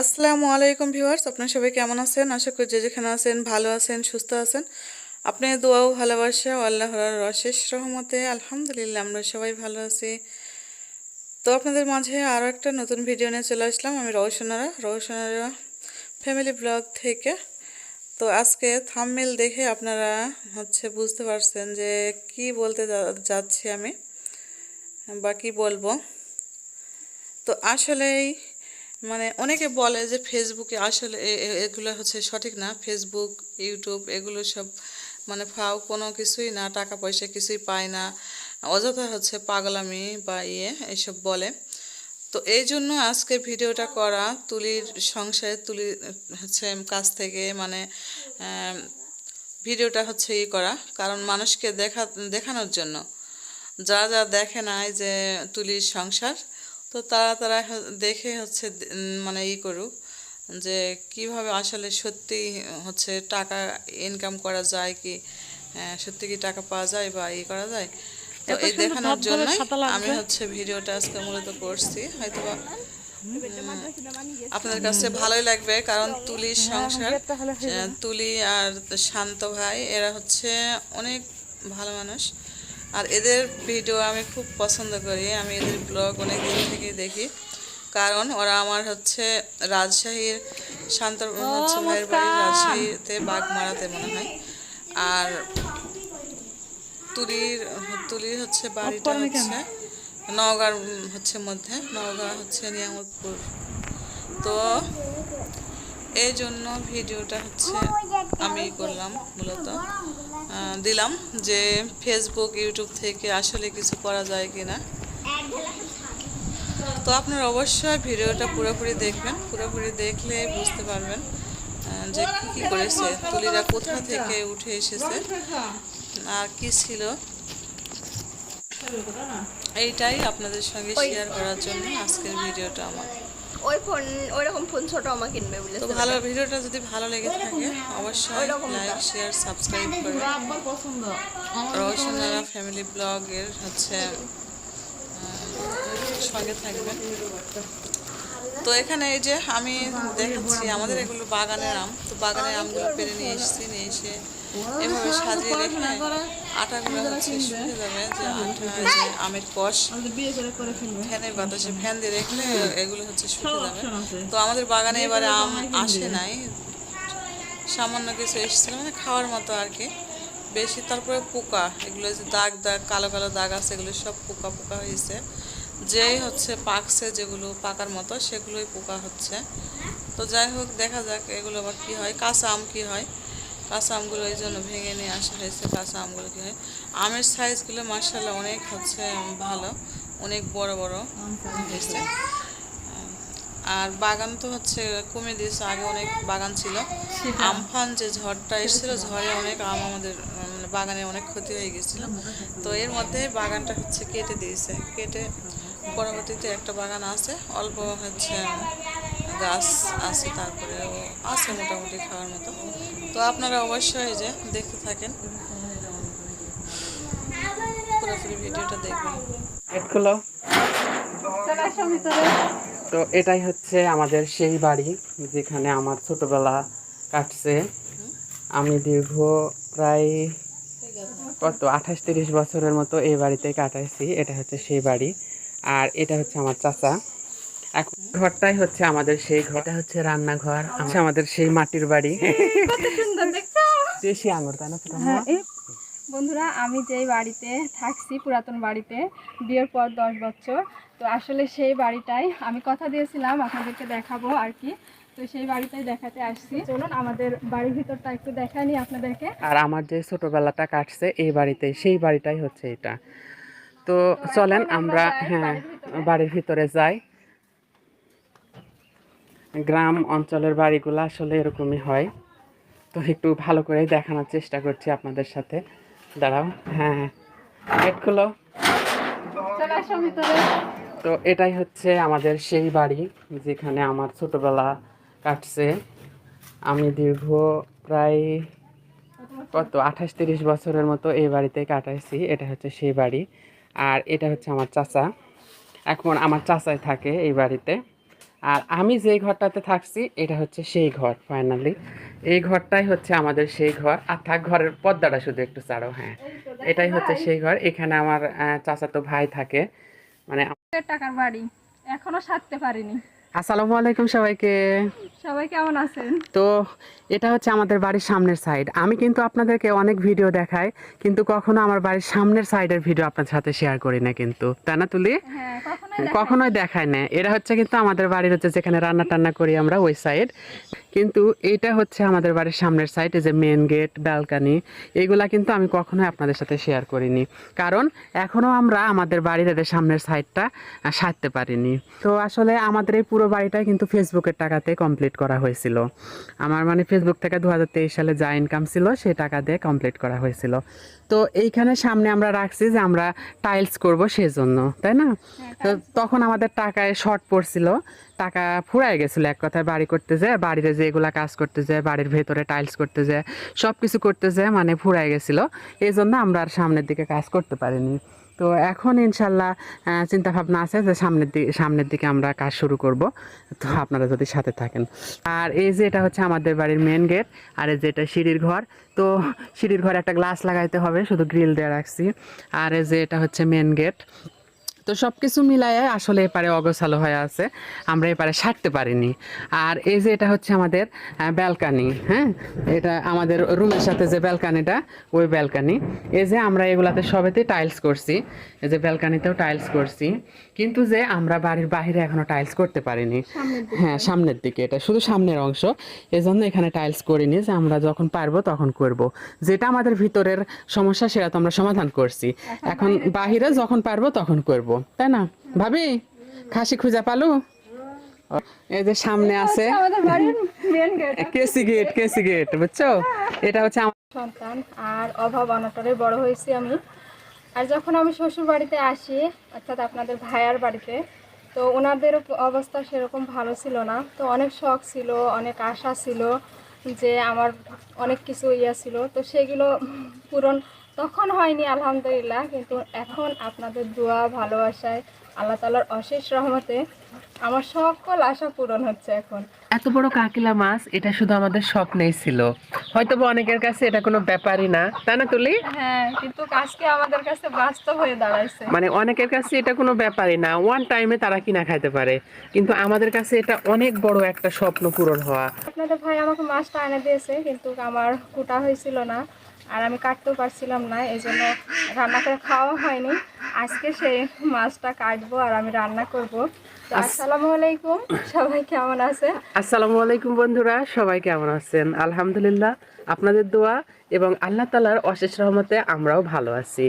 আসসালামু আলাইকুম ভিউয়ার্স, আপনারা সবাই কেমন আছেন? আশা করি যে যেখানে আছেন ভালো আছেন, সুস্থ আছেন। আপনি দোয়াও ভালোবাসা ও আল্লাহর অশেষ রহমতে আলহামদুলিল্লাহ আমরা সবাই ভালো আছি। তো আপনাদের মাঝে আরও একটা নতুন ভিডিও নিয়ে চলে আসলাম। আমি রওশনারা রওশনারা ফ্যামিলি ব্লগ থেকে। তো আজকে থামমেল দেখে আপনারা হচ্ছে বুঝতে পারছেন যে কি বলতে যাচ্ছি আমি বা কি বলব। তো আসলেই মানে অনেকে বলে যে ফেসবুকে আসলে এগুলো হচ্ছে সঠিক না। ফেসবুক ইউটিউব এগুলো সব মানে ফাও কোনো কিছুই না, টাকা পয়সা কিছুই পায় না। অযথা হচ্ছে পাগলামি বা ইয়ে এইসব বলে। তো এই জন্য আজকে ভিডিওটা করা তুলির সংসারে তুলি হচ্ছে কাছ থেকে মানে ভিডিওটা হচ্ছে ই করা। কারণ মানুষকে দেখা, দেখানোর জন্য। যা যা দেখে নাই যে তুলির সংসার তো তারা তারা দেখে হচ্ছে মানে ই করুক যে কীভাবে আসলে সত্যি হচ্ছে টাকা ইনকাম করা যায় কি সত্যি কি টাকা পাওয়া যায় বা ই করা যায়? তো এই দেখানোর জন্য আমি হচ্ছে ভিডিওটা আজকে মূলত করছি। হয়তো আপনাদের কাছে ভালোই লাগবে কারণ তুলি সংসার তুলি আর শান্ত ভাই এরা হচ্ছে অনেক ভালো মানুষ। আর এদের ভিডিও আমি খুব পছন্দ করি। আমি এদের ব্লগ অনেক দিন থেকেই দেখি। কারণ ওরা আমার হচ্ছে রাজশাহীর শান্ত হচ্ছে ভাইয়ের বাড়ি রাজশাহীতে বাঘ মারাতে মনে হয়। আর তুলির তুলির হচ্ছে বাড়িটা হচ্ছে নওগাঁর হচ্ছে মধ্যে। নওগাঁ হচ্ছে নিয়ামতপুর। তো এই জন্য ভিডিওটা হচ্ছে আমি করলাম মূলত। দিলাম যে ফেসবুক ইউটিউব থেকে আসলে কিছু করা যায় কি না তো আপনারা অবশ্যই ভিডিওটা পুরোপুরি দেখবেন, পুরোপুরি দেখলে বুঝতে পারবেন যে কী কী করেছে, তুলিরা কোথা থেকে উঠে এসেছে, আর কি ছিল। এইটাই আপনাদের সঙ্গে শেয়ার করার জন্য আজকের ভিডিওটা আমার। ওই ফোন ওই রকম ফোন ছোট আমার কিনবে বলে তো ভালো ভিডিওটা যদি ভালো লেগে থাকে অবশ্যই। লাইক শেয়ার সাবস্ক্রাইব করে আব্বার পছন্দ। রওশনারা ফ্যামিলি ব্লগের হচ্ছে সঙ্গে থাকবেন তো এখানে এই যে আমি দেখাচ্ছি আমাদের এগুলো বাগানের আম। তো বাগানের আমগুলো পেরে নিয়ে এসেছি নিয়ে এসে এভাবে সাজিয়ে রেখে আটাগুলো হচ্ছে শুকিয়ে যাবে যে আটা যে আমের কষ। ফ্যানের বাতাসে ফ্যান দিয়ে রাখলে এগুলো হচ্ছে শুকিয়ে যাবে। তো আমাদের বাগানে এবারে আম আসে নাই। সামান্য কিছু এসেছিল মানে খাওয়ার মতো আর কি। বেশি তারপরে পোকা এগুলো যে দাগ দাগ কালো কালো দাগ আছে এগুলো সব পোকা পোকা হয়েছে। যেই হচ্ছে পাকছে যেগুলো পাকার মতো সেগুলোই পোকা হচ্ছে। তো যাই হোক দেখা যাক এগুলো আবার কী হয়। কাঁচা আম কী হয়? কাঁচা আমগুলো এই জন্য ভেঙে নিয়ে আসা হয়েছে, কাঁচা আমগুলো কী হয় আমের সাইজগুলো মার্শাল্লাহ অনেক হচ্ছে, ভালো, অনেক বড় বড়। হয়েছে আর বাগান তো হচ্ছে কমে দিয়েছে, আগে অনেক বাগান ছিল। আমফান যে ঝড়টা এসেছিল, ঝড়ে অনেক আম আমাদের মানে বাগানে অনেক ক্ষতি হয়ে গেছিল। তো এর মধ্যে বাগানটা হচ্ছে কেটে দিয়েছে। কেটে পরবর্তীতে একটা বাগান আছে, অল্প হচ্ছে গাছ আছে, তারপরে আছে মোটামুটি খাওয়ার মতো। তো আপনারা অবশ্যই যে দেখতে থাকেন। পুরোপুরি ভিডিওটা দেখবেন। তো এটাই হচ্ছে আমাদের সেই বাড়ি যেখানে আমার ছোটবেলা কাটছে। আমি দীর্ঘ প্রায় কত আঠাশ তিরিশ বছরের মতো এই বাড়িতে কাটাইছি। এটা হচ্ছে সেই বাড়ি। আর এটা হচ্ছে আমার চাচা। ঘরটাই হচ্ছে আমাদের সেই ঘরটা হচ্ছে রান্নাঘর আমাদের সেই মাটির বাড়ি। দেশি আঙুর তাই না হ্যাঁ, বন্ধুরা আমি যেই বাড়িতে থাকছি পুরাতন বাড়িতে বিয়ের পর দশ বছর তো আসলে সেই বাড়িটাই আমি কথা দিয়েছিলাম আপনাদেরকে দেখাবো আর কি। তো সেই বাড়িটাই দেখাতে আসছি। চলুন আমাদের বাড়ির ভিতরটা একটু দেখানি আপনাদেরকে। আর আমার যে ছোটবেলাটা কাটছে এই বাড়িতে সেই বাড়িটাই হচ্ছে এটা। তো চলেন আমরা হ্যাঁ বাড়ির ভিতরে যাই। গ্রাম অঞ্চলের বাড়িগুলো আসলে এরকমই হয়। তো একটু ভালো করে দেখানোর চেষ্টা করছি আপনাদের সাথে। দাঁড়াও হ্যাঁ গেট খুলো। তো এটাই হচ্ছে আমাদের সেই বাড়ি যেখানে আমার ছোটবেলা কাটছে। আমি দীর্ঘ প্রায় কত আঠাশ তিরিশ বছরের মতো এই বাড়িতে কাটাইছি। এটা হচ্ছে সেই বাড়ি। আর এটা হচ্ছে আমার চাচা। এখন আমার চাচাই থাকে এই বাড়িতে। আর আমি যেই ঘরটাতে থাকছি, এটা হচ্ছে সেই ঘর ফাইনালি এই ঘরটাই হচ্ছে আমাদের সেই ঘর। আর থাক, ঘরের পর্দাটা শুধু একটু ছাড়ো হ্যাঁ। এটাই হচ্ছে সেই ঘর। এখানে আমার চাচাতো ভাই থাকে। মানে টাকার বাড়ি। এখনও সারতে পারিনি। আসসালামু আলাইকুম সবাইকে। সবাই কেমন আছেন? তো এটা হচ্ছে আমাদের বাড়ির সামনের সাইড আমি কিন্তু আপনাদেরকে অনেক ভিডিও দেখাই কিন্তু কখনো আমার বাড়ির সামনের সাইডের ভিডিও আপনার সাথে শেয়ার করি না কিন্তু। তাই না তুলি? হ্যাঁ কখনোই কখনোই দেখায় না। এরা হচ্ছে কিন্তু আমাদের বাড়ির হচ্ছে যেখানে রান্না টান্না করি আমরা ওই সাইড কিন্তু এটা হচ্ছে আমাদের বাড়ির সামনের সাইড এই যে মেন গেট ব্যালকানি এইগুলা কিন্তু আমি কখনোই আপনাদের সাথে শেয়ার করিনি। কারণ এখনও আমরা আমাদের বাড়ির এদের সামনের সাইডটা সারতে পারিনি। তো আসলে আমাদের এই পুরো বাড়িটাই কিন্তু ফেসবুকের টাকাতে কমপ্লিট করা হয়েছিল। আমার মানে ফেসবুক থেকে দুহাজার তেইশ সালে যা ইনকাম ছিল সেই টাকা দিয়ে কমপ্লিট করা হয়েছিল। তো এইখানে সামনে আমরা রাখছি যে আমরা টাইলস করব সেজন্য তাই না? তো তখন আমাদের টাকায় শর্ট পড়ছিল। টাকা ফুরাই গেছিল এক কথায় বাড়ি করতে যায় বাড়িতে যেগুলা কাজ করতে বাড়ির ভেতরে টাইলস করতে যায় সব কিছু করতে মানে ফুরাই গেছিল। এই জন্য আমরা আর সামনের দিকে কাজ করতে পারিনি। তো এখন ইনশাল্লাহ চিন্তা ভাবনা আছে যে সামনের দিকে সামনের দিকে আমরা কাজ শুরু করব। তো আপনারা যদি সাথে থাকেন। আর এই যে এটা হচ্ছে আমাদের বাড়ির মেন গেট আর এই যে এটা সিঁড়ির ঘর। তো সিঁড়ির ঘরে একটা গ্লাস লাগাইতে হবে, শুধু গ্রিল দিয়ে রাখছি। আর এই যে এটা হচ্ছে মেন গেট তো সব কিছু মিলায় আসলে এপারে অগোছালো হয়ে আছে। আমরা এপারে সারতে পারিনি। আর এই যে এটা হচ্ছে আমাদের ব্যালকানি হ্যাঁ? এটা আমাদের রুমের সাথে যে ব্যালকানিটা ওই ব্যালকানি। এই যে আমরা এগুলাতে সবেতে টাইলস করছি। এই যে ব্যালকানিতেও টাইলস করছি। কিন্তু যে আমরা বাড়ির বাইরে এখনও টাইলস করতে পারিনি। হ্যাঁ সামনের দিকে। এটা শুধু সামনের অংশ। এজন্য এখানে টাইলস করিনি যে আমরা যখন পারব তখন করব। যেটা আমাদের ভিতরের সমস্যা সেটা তো আমরা সমাধান করছি। এখন বাহিরে যখন পারব তখন করব। তাই না? ভাবি খাসি খুঁজা পালু? এই যে সামনে আছে। আমাদের বাড়ির মেন গেট কেসি গেট কেসি গেট বুঝছ? এটা হচ্ছে আমার সন্তান আর অভাব অনটনে বড় হয়েছি আমি। আর যখন আমি শ্বশুর বাড়িতে আসি অর্থাৎ আপনাদের ভাইয়ার বাড়িতে তো ওনাদের অবস্থা সেরকম ভালো ছিল না। তো অনেক শখ ছিল অনেক আশা ছিল যে আমার অনেক কিছু ইয়া ছিল। তো সেগুলো পূরণ তখন হয়নি আলহামদুলিল্লাহ। কিন্তু এখন আপনাদের দোয়া ভালোবাসায় আল্লাহ তালার অশেষ রহমতে আমার সকল আশা পূরণ হচ্ছে এখন। এত বড় কাকিলা মাছ এটা শুধু আমাদের স্বপ্নেই ছিল। হয়তো অনেকের কাছে এটা কোনো ব্যাপারই না তাই না তুলি? হ্যাঁ কিন্তু আজকে আমাদের কাছে বাস্তব হয়ে দাঁড়াইছে। মানে অনেকের কাছে এটা কোনো ব্যাপারই না ওয়ান টাইমে তারা কিনা খাইতে পারে। কিন্তু আমাদের কাছে এটা অনেক বড় একটা স্বপ্ন পূরণ হওয়া। আপনাদের ভাই আমাকে মাছটা এনে দিয়েছে কিন্তু আমার কুটা হয়েছিল না। আর আমি কাটতেও পারছিলাম না এই জন্য রান্না করে খাওয়া হয়নি। আজকে সেই মাছটা কাটবো আর আমি রান্না করব। আসসালামু আলাইকুম সবাই কেমন আছে আসসালামু আলাইকুম বন্ধুরা সবাই কেমন আছেন? আলহামদুলিল্লাহ আপনাদের দোয়া এবং আল্লাহ তালার অশেষ রহমতে আমরাও ভালো আছি।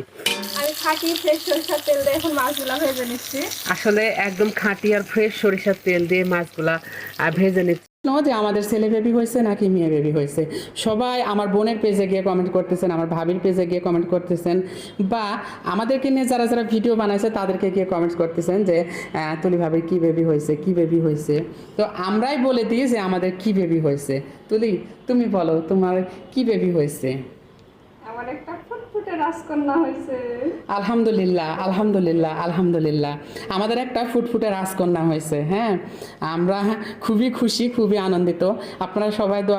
খাটি ফ্রেশ সরষার তেল দিয়ে এখন মাছগুলো ভেজে নিচ্ছি। আসলে একদম খাঁটি আর ফ্রেশ সরিষার তেল দিয়ে মাছগুলা ভেজে নিচ্ছি। যে আমাদের ছেলে বেবি হয়েছে নাকি মেয়ে বেবি হয়েছে? সবাই আমার বোনের পেজে গিয়ে কমেন্ট করতেছেন, আমার ভাবির পেজে গিয়ে কমেন্ট করতেছেন, বা আমাদেরকে নিয়ে যারা যারা ভিডিও বানাইছে তাদেরকে গিয়ে কমেন্ট করতেছেন যে তুলি ভাবির কি বেবি হয়েছে, কি বেবি হয়েছে? তো আমরাই বলে দিই যে আমাদের কি বেবি হয়েছে। তুলি, তুমি বলো, তোমার কি বেবি হয়েছে? আমার একটা রাজকন্যা হয়েছে। আলহামদুলিল্লাহ আলহামদুলিল্লাহ আলহামদুলিল্লাহ। আমাদের একটা ফুটফুটে রাজকন্যা হয়েছে হ্যাঁ? আমরা খুবই খুশি, খুবই আনন্দিত। আপনারা সবাই